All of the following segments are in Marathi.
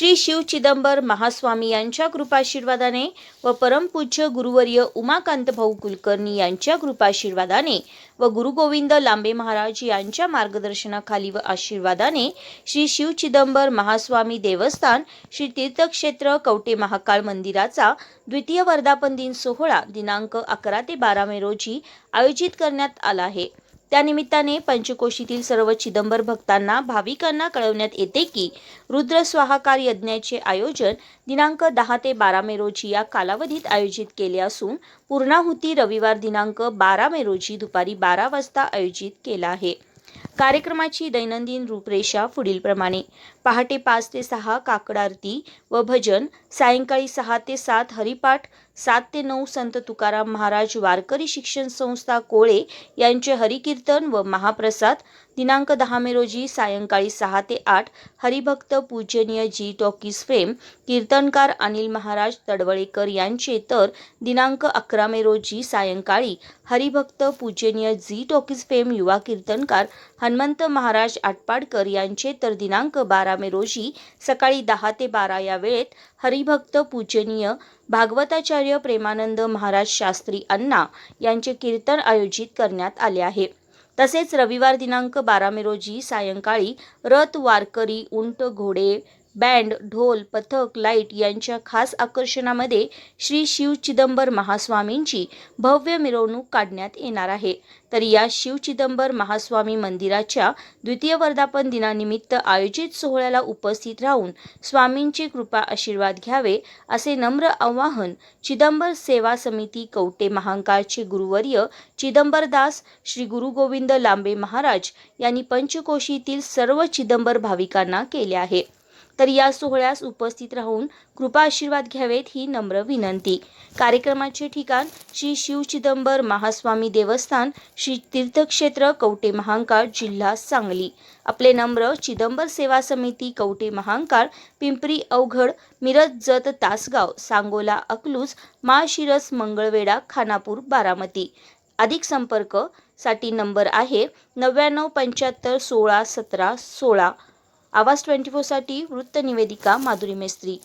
श्री शिव चिदंबर महास्वामी यांच्या कृपाशीर्वादाने व परमपूज्य गुरुवर्य उमाकांत भाऊ कुलकर्णी यांच्या कृपाशीर्वादाने व गुरुगोविंद लांबे महाराज यांच्या मार्गदर्शनाखाली व आशीर्वादाने श्री शिव चिदंबर महास्वामी देवस्थान श्री तीर्थक्षेत्र कवटे महाकाळ मंदिराचा द्वितीय वर्धापन दिन सोहळा दिनांक अकरा ते बारा मे रोजी आयोजित करण्यात आला आहे. त्यानिमित्ताने पंचकोशीतील सर्व चिदंबर भक्तांना भाविकांना कळवण्यात येते की रुद्र स्वाहाकार यज्ञाचे आयोजन दिनांक दहा ते बारा मे रोजी या कालावधीत आयोजित केले असून पूर्णाहुती रविवार दिनांक बारा मे रोजी दुपारी बारा वाजता आयोजित केला आहे. कार्यक्रमाची दैनंदिन रूपरेषा पुढीलप्रमाणे. पहाटे पाच ते सहा काकड आरती व भजन सायंकाळी सहा ते सात हरिपाठ सात ते नऊ संत तुकाराम महाराज वारकरी शिक्षण संस्था कोळे यांचे हरिकीर्तन व महाप्रसाद. दिनांक दहा मे रोजी सायंकाळी सहा ते आठ हरिभक्त पूजनीय जी टॉकीज फेम कीर्तनकार अनिल महाराज तडवळेकर यांचे तर दिनांक अकरा मे रोजी सायंकाळी हरिभक्त पूजनीय जी टॉकीज फेम युवा कीर्तनकार हनुमंत महाराज आटपाडकर यांचे तर दिनांक बारा मे रोजी सकाळी दहा ते बारा या वेळेत हरिभक्त पूजनीय भागवताचार्य प्रेमानंद महाराज शास्त्री अण्णा यांचे कीर्तन आयोजित करण्यात आले आहे. तसेच रविवार दिनांक बारा मे रोजी सायंकाळी रथ वारकरी उंट घोडे बँड ढोल पथक लाइट यांच्या खास आकर्षणामध्ये श्री शिव चिदंबर महास्वामींची भव्य मिरवणूक काढण्यात येणार आहे. तर या शिव चिदंबर महास्वामी मंदिराच्या द्वितीय वर्धापन दिनानिमित्त आयोजित सोहळ्याला उपस्थित राहून स्वामींची कृपा आशीर्वाद घ्यावे असे नम्र आवाहन चिदंबर सेवा समिती कवटे महांकाळचे गुरुवर्य चिदंबरदास श्री गुरु गोविंद लांबे महाराज यांनी पंचकोशीतील सर्व चिदंबर भाविकांना केले आहे. तर या सोहळ्यास उपस्थित राहून कृपा आशीर्वाद घ्यावेत ही नम्र विनंती. कार्यक्रमाचे ठिकाण श्री शिव चिदंबर महास्वामी देवस्थान श्री तीर्थक्षेत्र कवटे महांकाळ जिल्हा सांगली. आपले नम्र चिदंबर सेवा समिती कवटे महांकाळ पिंपरी अवघड मिरज जत तासगाव सांगोला अकलूज माळशिरस मंगळवेढा खानापूर बारामती. अधिक संपर्कसाठी नंबर आहे नव्याण्णव पंच्याहत्तर सोळा सतरा सोळा. आवाज ट्वेंटी फोरसाठी वृत्तनिवेदिका माधुरी मेस्त्री.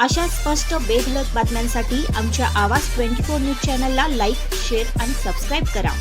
अशा स्पष्ट बेधलक बातम्यांसाठी आमच्या आवाज ट्वेंटी फोर न्यूज चॅनलला लाईक शेअर आणि सबस्क्राईब करा.